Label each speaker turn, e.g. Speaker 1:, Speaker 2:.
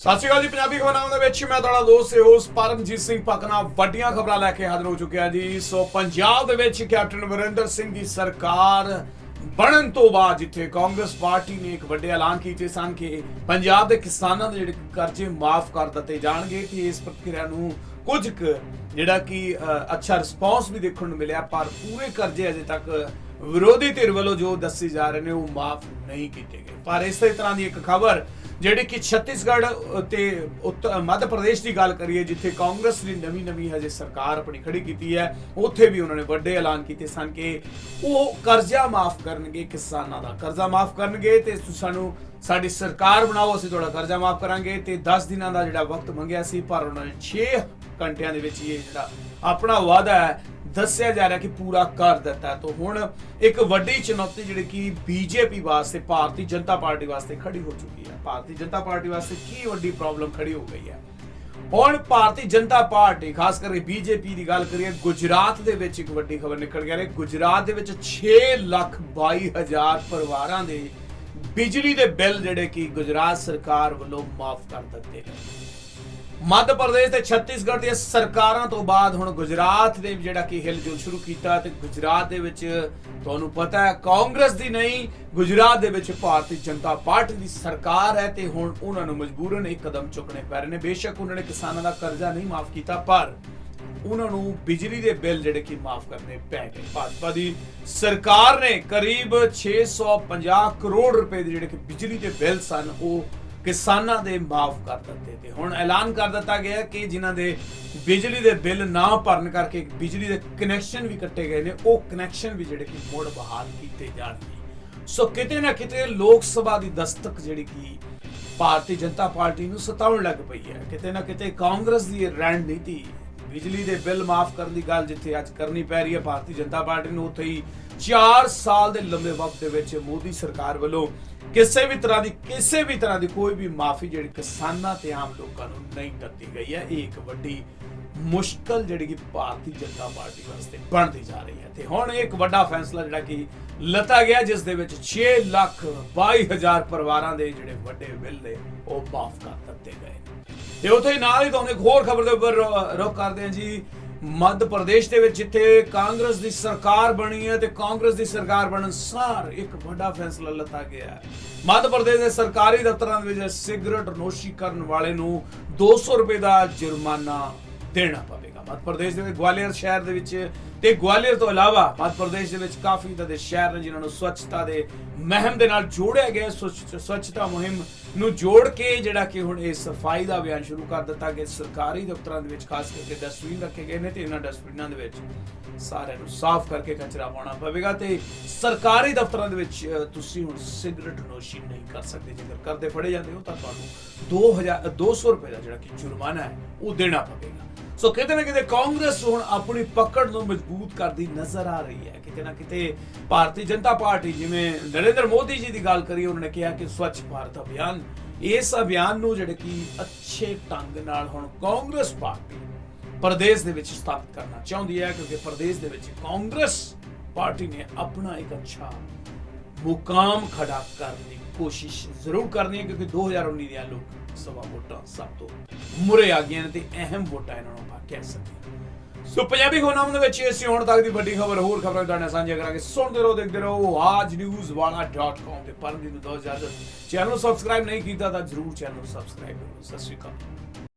Speaker 1: ਸਤਿ ਸ਼੍ਰੀ ਅਕਾਲ ਜੀ ਪੰਜਾਬੀ ਖਬਰਾਂ ਦੇ ਵਿੱਚ ਮੈਂ ਤੁਹਾਡਾ ਦੋਸਤ ਹੋਸ ਪਰਮਜੀਤ ਸਿੰਘ ਪਕਨਾ ਵੱਡੀਆਂ ਖਬਰਾਂ ਲੈ ਕੇ ਹਾਜ਼ਰ ਹੋ ਚੁੱਕਿਆ ਜੀ। ਸੋ ਪੰਜਾਬ ਦੇ ਵਿੱਚ ਕੈਪਟਨ ਅਮਰਿੰਦਰ ਸਿੰਘ ਦੀ ਸਰਕਾਰ ਬਣਨ ਤੋਂ ਬਾਅਦ ਜਿੱਥੇ ਕਾਂਗਰਸ ਪਾਰਟੀ ਨੇ ਇੱਕ ਵੱਡੇ ਐਲਾਨ ਕੀਤੇ ਸਨ ਕਿ ਪੰਜਾਬ ਦੇ ਕਿਸਾਨਾਂ ਦੇ ਜਿਹੜੇ ਕਰਜ਼ੇ ਮਾਫ ਕਰ ਦਿੱਤੇ ਜਾਣਗੇ ਤੇ ਇਸ ਪ੍ਰਕਿਰਿਆ ਨੂੰ ਕੁਝ ਕੁ ਜਿਹੜਾ ਕਿ ਅ, ਅੱਛਾ ਰਿਸਪੌਂਸ ਵੀ ਦੇਖਣ ਨੂੰ ਮਿਲਿਆ ਪਰ ਪੂਰੇ ਕਰਜ਼ੇ ਅਜੇ ਤੱਕ ਵਿਰੋਧੀ ਧਿਰ ਵੱਲੋਂ ਜੋ ਦੱਸੇ ਜਾ ਰਹੇ ਨੇ, ਉਹ ਮਾਫ ਨਹੀਂ ਕੀਤੇ ਗਏ। ਪਰ ਇਸੇ ਤਰ੍ਹਾਂ ਦੀ ਇੱਕ ਖਬਰ, ਜਿਹੜੀ ਕਿ ਛੱਤੀਸਗੜ੍ਹ ਤੇ ਮੱਧ ਪ੍ਰਦੇਸ਼ ਦੀ ਗੱਲ ਕਰੀਏ, ਜਿੱਥੇ ਕਾਂਗਰਸ ਨੇ ਨਵੀਂ ਨਵੀਂ ਹਜੇ ਸਰਕਾਰ ਆਪਣੀ ਖੜੀ ਕੀਤੀ ਹੈ, ਉੱਥੇ ਵੀ ਉਹਨਾਂ ਨੇ ਵੱਡੇ ਐਲਾਨ ਕੀਤੇ ਸਨ ਕਿ ਉਹ ਕਰਜ਼ਾ ਮਾਫ ਕਰਨਗੇ, ਕਿਸਾਨਾਂ ਦਾ ਕਰਜ਼ਾ ਮਾਫ ਕਰਨਗੇ ਤੇ ਸਾਨੂੰ, ਸਾਡੀ ਸਰਕਾਰ ਬਣਾਓ, ਅਸੀਂ ਤੁਹਾਡਾ ਕਰਜ਼ਾ ਮਾਫ ਕਰਾਂਗੇ ਤੇ 10 ਦਿਨਾਂ ਦਾ ਜਿਹੜਾ ਵਕਤ ਮੰਗਿਆ ਸੀ, ਪਰ ਉਹਨਾਂ ਨੇ 6 ਘੰਟਿਆਂ ਦੇ ਵਿੱਚ ਇਹ ਜਿਹੜਾ ਆਪਣਾ ਵਾਅਦਾ ਹੈ ਦੱਸਿਆ ਜਾ ਰਿਹਾ ਕਿ ਪੂਰਾ ਕਰ ਦਿੱਤਾ ਤਾਂ ਹੁਣ ਇੱਕ ਵੱਡੀ ਚੁਣੌਤੀ ਜਿਹੜੀ ਕਿ ਬੀਜੇਪੀ ਵਾਸਤੇ, ਭਾਰਤੀ ਜਨਤਾ ਪਾਰਟੀ ਵਾਸਤੇ ਖੜੀ ਹੋ ਚੁੱਕੀ ਹੈ। ਭਾਰਤੀ ਜਨਤਾ ਪਾਰਟੀ ਵਾਸਤੇ ਕੀ ਵੱਡੀ ਪ੍ਰੋਬਲਮ ਖੜੀ ਹੋ ਗਈ ਹੈ? ਹੁਣ ਭਾਰਤੀ ਜਨਤਾ ਪਾਰਟੀ, ਖਾਸ ਕਰਕੇ ਬੀਜੇਪੀ ਦੀ ਗੱਲ ਕਰੀਏ, ਗੁਜਰਾਤ ਦੇ ਵਿੱਚ ਇੱਕ ਵੱਡੀ ਖਬਰ ਨਿਕਲ ਗਿਆ ਹੈ। ਗੁਜਰਾਤ ਦੇ ਵਿੱਚ 6 ਲੱਖ 22 ਹਜ਼ਾਰ ਪਰਿਵਾਰਾਂ ਦੇ ਬਿਜਲੀ ਦੇ ਬਿੱਲ ਜਿਹੜੇ ਕਿ ਗੁਜਰਾਤ ਸਰਕਾਰ ਵੱਲੋਂ ਮਾਫ ਕਰ ਦਿੱਤੇ ਗਏ। ਮੱਧ ਪ੍ਰਦੇਸ਼ ਤੇ ਛੱਤੀਸਗੜ੍ਹ ਦੀਆਂ ਸਰਕਾਰਾਂ ਤੋਂ ਬਾਅਦ ਹੁਣ ਗੁਜਰਾਤ ਦੇ ਜਿਹੜਾ ਕਿ ਹਿਲਜੁਲ ਸ਼ੁਰੂ ਕੀਤਾ ਤੇ ਗੁਜਰਾਤ ਦੇ ਵਿੱਚ ਤੁਹਾਨੂੰ ਪਤਾ ਹੈ ਕਾਂਗਰਸ ਦੀ ਨਹੀਂ, ਗੁਜਰਾਤ ਦੇ ਵਿੱਚ ਭਾਰਤੀ ਜਨਤਾ ਪਾਰਟੀ ਦੀ ਸਰਕਾਰ ਹੈ ਤੇ ਹੁਣ ਉਹਨਾਂ ਨੂੰ ਮਜਬੂਰਨ ਇਹ ਕਦਮ ਚੁੱਕਣੇ ਪੈ ਰਹੇ ਨੇ। ਬੇਸ਼ੱਕ ਉਹਨਾਂ ਨੇ ਕਿਸਾਨਾਂ ਦਾ ਕਰਜ਼ਾ ਨਹੀਂ ਮਾਫ ਕੀਤਾ, ਪਰ ਉਹਨਾਂ ਨੂੰ ਬਿਜਲੀ ਦੇ ਬਿੱਲ ਜਿਹੜੇ ਕਿ ਮਾਫ ਕਰਨੇ ਪੈ ਗਏ। ਭਾਜਪਾ ਦੀ ਸਰਕਾਰ ਨੇ ਕਰੀਬ 650 ਕਰੋੜ ਰੁਪਏ ਦੇ ਜਿਹੜੇ ਕਿ ਬਿਜਲੀ ਦੇ ਬਿੱਲ ਸਨ, ਉਹ ਕਿਸਾਨਾਂ ਦੇ ਮਾਫ ਕਰ ਦਿੱਤੇ ਤੇ ਹੁਣ ਐਲਾਨ ਕਰ ਦਿੱਤਾ ਗਿਆ ਕਿ ਜਿਨ੍ਹਾਂ ਦੇ ਬਿਜਲੀ ਦੇ ਬਿੱਲ ਨਾ ਭਰਨ ਕਰਕੇ ਬਿਜਲੀ ਦੇ ਕਨੈਕਸ਼ਨ ਵੀ ਕੱਟੇ ਗਏ ਨੇ, ਉਹ ਕਨੈਕਸ਼ਨ ਵੀ ਜਿਹੜੇ ਕਿ ਮੁੜ ਬਹਾਲ ਕੀਤੇ ਜਾਣਗੇ। ਸੋ ਕਿਤੇ ਨਾ ਕਿਤੇ ਲੋਕ ਸਭਾ ਦੀ ਦਸਤਕ ਜਿਹੜੀ ਕਿ ਭਾਰਤੀ ਜਨਤਾ ਪਾਰਟੀ ਨੂੰ ਸਤਾਉਣ ਲੱਗ ਪਈ ਹੈ। ਕਿਤੇ ਨਾ ਕਿਤੇ ਕਾਂਗਰਸ ਦੀ ਇਹ ਰਣਨੀਤੀ ਬਿਜਲੀ ਦੇ ਬਿੱਲ ਮਾਫ ਕਰਨ ਦੀ ਗੱਲ ਜਿੱਥੇ ਅੱਜ ਕਰਨੀ ਪੈ ਰਹੀ ਹੈ, ਭਾਰਤੀ ਜਨਤਾ ਪਾਰਟੀ ਨੂੰ ਉੱਥੇ ਹੀ 4 ਸਾਲ ਦੇ ਲੰਬੇ ਵਕਤ ਦੇ ਵਿੱਚ ਮੋਦੀ ਸਰਕਾਰ ਵੱਲੋਂ ਕਿਸੇ ਵੀ ਤਰ੍ਹਾਂ ਦੀ, ਕਿਸੇ ਵੀ ਤਰ੍ਹਾਂ ਦੀ ਕੋਈ ਵੀ ਮਾਫੀ ਜਿਹੜੀ ਕਿਸਾਨਾਂ ਤੇ ਆਮ ਲੋਕਾਂ ਨੂੰ ਨਹੀਂ ਦਿੱਤੀ ਗਈ ਹੈ, ਇਹ ਇੱਕ ਵੱਡੀ ਮੁਸ਼ਕਲ ਜਿਹੜੀ ਕਿ ਭਾਰਤੀ ਜਨਤਾ ਪਾਰਟੀ ਵਾਸਤੇ ਬਣਦੀ ਜਾ ਰਹੀ ਹੈ। ਤੇ ਹੁਣ ਇੱਕ ਵੱਡਾ ਫੈਸਲਾ ਜਿਹੜਾ ਕਿ ਲਤਾ ਗਿਆ, ਜਿਸ ਦੇ ਵਿੱਚ 6 ਲੱਖ 22 ਹਜ਼ਾਰ ਪਰਿਵਾਰਾਂ ਦੇ ਜਿਹੜੇ ਵੱਡੇ ਬਿੱਲ ਨੇ, ਉਹ ਮਾਫ ਕਰ ਦਿੱਤੇ ਗਏ ਨੇ। ਤੇ ਉੱਥੇ ਹੀ ਨਾਲ ਹੀ ਤੁਹਾਨੂੰ ਇੱਕ ਹੋਰ ਖਬਰ ਦੇ ਉੱਪਰ ਰੁ- ਕਰਦੇ ਹਾਂ ਜੀ। ਮੱਧ ਪ੍ਰਦੇਸ਼ ਦੇ ਵਿੱਚ ਜਿੱਥੇ ਕਾਂਗਰਸ ਦੀ ਸਰਕਾਰ ਬਣੀ ਹੈ ਤੇ ਕਾਂਗਰਸ ਦੀ ਸਰਕਾਰ ਬਣਨ ਸਾਰ ਇੱਕ ਵੱਡਾ ਫੈਸਲਾ ਲਿੱਤਾ ਗਿਆ ਹੈ। ਮੱਧ ਪ੍ਰਦੇਸ਼ ਦੇ ਸਰਕਾਰੀ ਦਫ਼ਤਰਾਂ ਦੇ ਵਿੱਚ ਸਿਗਰਟ ਨੋਸ਼ੀ ਕਰਨ ਵਾਲੇ ਨੂੰ 200 ਰੁਪਏ ਦਾ ਜੁਰਮਾਨਾ ਦੇਣਾ ਪਵੇਗਾ। ਮੱਧ ਪ੍ਰਦੇਸ਼ ਦੇ ਵਿੱਚ, ਗਵਾਲੀਅਰ ਸ਼ਹਿਰ ਦੇ ਵਿੱਚ ਤੇ ਗਵਾਲੀਅਰ ਤੋਂ ਇਲਾਵਾ ਮੱਧ ਪ੍ਰਦੇਸ਼ ਦੇ ਵਿੱਚ ਕਾਫੀ ਤਰ੍ਹਾਂ ਦੇ ਸ਼ਹਿਰ ਨੇ ਜਿਨ੍ਹਾਂ ਨੂੰ ਸਵੱਛਤਾ ਦੇ ਮਹਿਮ ਦੇ ਨਾਲ ਜੋੜਿਆ ਗਿਆ ਹੈ। ਸਵੱਛਤਾ ਮੁਹਿੰਮ ਨੂੰ ਜੋੜ ਕੇ ਜਿਹੜਾ ਕਿ ਹੁਣ ਇਹ ਸਫ਼ਾਈ ਦਾ ਅਭਿਆਨ ਸ਼ੁਰੂ ਕਰ ਦਿੱਤਾ ਗਿਆ। ਸਰਕਾਰੀ ਦਫ਼ਤਰਾਂ ਦੇ ਵਿੱਚ ਖਾਸ ਕਰਕੇ ਡਸਟਬਿਨ ਰੱਖੇ ਗਏ ਨੇ ਤੇ ਇਹਨਾਂ ਡਸਟਬਿਨਾਂ ਦੇ ਵਿੱਚ ਸਾਰਿਆਂ ਨੂੰ ਸਾਫ਼ ਕਰਕੇ ਕਚਰਾ ਪਾਉਣਾ ਪਵੇਗਾ ਤੇ ਸਰਕਾਰੀ ਦਫ਼ਤਰਾਂ ਦੇ ਵਿੱਚ ਤੁਸੀਂ ਹੁਣ ਸਿਗਰਟ ਨੋਸ਼ੀ ਨਹੀਂ ਕਰ ਸਕਦੇ। ਜੇਕਰ ਕਰਦੇ ਫੜੇ ਜਾਂਦੇ ਹੋ ਤਾਂ ਤੁਹਾਨੂੰ 2000 200 ਰੁਪਏ ਦਾ ਜਿਹੜਾ ਕਿ ਜੁਰਮਾਨਾ ਹੈ, ਉਹ ਦੇਣਾ ਪਵੇਗਾ। ਸੋ ਕਿਤੇ ਨਾ ਕਿਤੇ ਕਾਂਗਰਸ ਹੁਣ ਆਪਣੀ ਪਕੜ ਨੂੰ ਮਜ਼ਬੂਤ ਕਰਦੀ ਨਜ਼ਰ ਆ ਰਹੀ ਹੈ। ਕਿਤੇ ਨਾ ਕਿਤੇ ਭਾਰਤੀ ਜਨਤਾ ਪਾਰਟੀ, ਜਿਵੇਂ ਨਰਿੰਦਰ ਮੋਦੀ ਜੀ ਦੀ ਗੱਲ ਕਰੀਏ, ਉਹਨਾਂ ਨੇ ਕਿਹਾ ਕਿ ਸਵੱਛ ਭਾਰਤ ਅਭਿਆਨ, ਇਸ ਅਭਿਆਨ ਨੂੰ ਜਿਹੜੇ ਕਿ ਅੱਛੇ ਢੰਗ ਨਾਲ ਹੁਣ ਕਾਂਗਰਸ ਪਾਰਟੀ ਪ੍ਰਦੇਸ਼ ਦੇ ਵਿੱਚ ਸਥਾਪਿਤ ਕਰਨਾ ਚਾਹੁੰਦੀ ਹੈ, ਕਿਉਂਕਿ ਪ੍ਰਦੇਸ਼ ਦੇ ਵਿੱਚ ਕਾਂਗਰਸ ਪਾਰਟੀ ਨੇ ਆਪਣਾ ਇੱਕ ਅੱਛਾ ਮੁਕਾਮ ਖੜਾ ਕਰਨ ਦੀ ਕੋਸ਼ਿਸ਼ ਜ਼ਰੂਰ ਕਰਨੀ ਹੈ, ਕਿਉਂਕਿ 2019 ਦੀਆਂ ਲੋਕ ਸਭਾ ਵੋਟਾਂ ਸਭ ਤੋਂ ਮੁਰੇ ਆ ਗਈਆਂ ਨੇ ਤੇ ਅਹਿਮ ਵੋਟਾਂ ਇਹਨਾਂ ਨੂੰ ਆਪਾਂ ਕਹਿ ਸਕਦੇ ਸੋ ਪੰਜਾਬੀ ਖਬਰਾਂ ਦੇ ਵਿੱਚ ਅਸੀਂ ਹੁਣ ਤੱਕ ਦੀ ਵੱਡੀ ਖਬਰ, ਹੋਰ ਖਬਰਾਂ ਤੁਹਾਡੇ ਨਾਲ ਸਾਂਝੀਆਂ ਕਰਾਂਗੇ। ਸੁਣਦੇ ਰਹੋ, ਦੇਖਦੇ ਰਹੋ, ਆਜ ਨਿਊਜ਼ ਤੇ ਪਰਮਜੀਤ ਨੂੰ ਦੋ ਇਜਾਜ਼ਤ ਚੈਨਲ ਨੂੰ ਸਬਸਕ੍ਰਾਈਬ ਨਹੀਂ ਕੀਤਾ ਤਾਂ ਜਰੂਰ ਚੈਨਲ ਨੂੰ ਸਬਸਕ੍ਰਾਈਬ ਕਰੋ। ਸਤਿ ਸ਼੍ਰੀ ਅਕਾਲ।